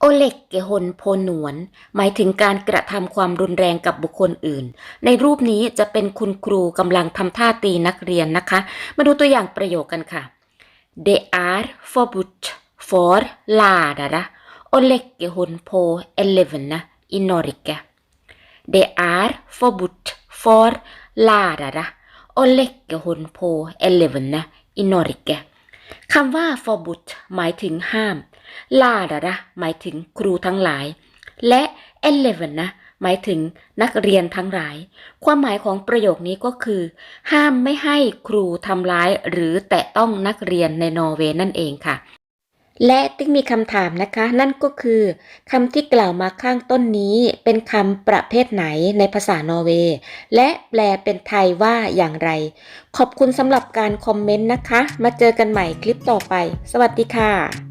โอเล็กเกฮนโพนวน หมายถึงการกระทำความรุนแรงกับบุคคลอื่น ในรูปนี้จะเป็นคุณครูกำลังทำท่าตีนักเรียนนะคะ มาดูตัวอย่างประโยคกันค่ะ Det är förbud för lärare att lägga hund på eleverna i Norge. Det är förbud för lärare att lägga hund på eleverna i Norge. คำว่า forbud หมายถึงห้ามลาเดร์หมายถึงครูทั้งหลาย และ eleven นะ หมายถึงนักเรียนทั้งหลาย ความหมายของประโยคนี้ก็คือ ห้ามไม่ให้ครูทำร้ายหรือแตะต้องนักเรียนในนอร์เวย์นั่นเองค่ะ และติ๊กมีคำถามนะคะ นั่นก็คือคำที่กล่าวมาข้างต้นนี้เป็นคำประเภทไหนในภาษานอร์เวย์และแปลเป็นไทยว่าอย่างไร ขอบคุณสำหรับการคอมเมนต์นะคะ มาเจอกันใหม่คลิปต่อไป สวัสดีค่ะ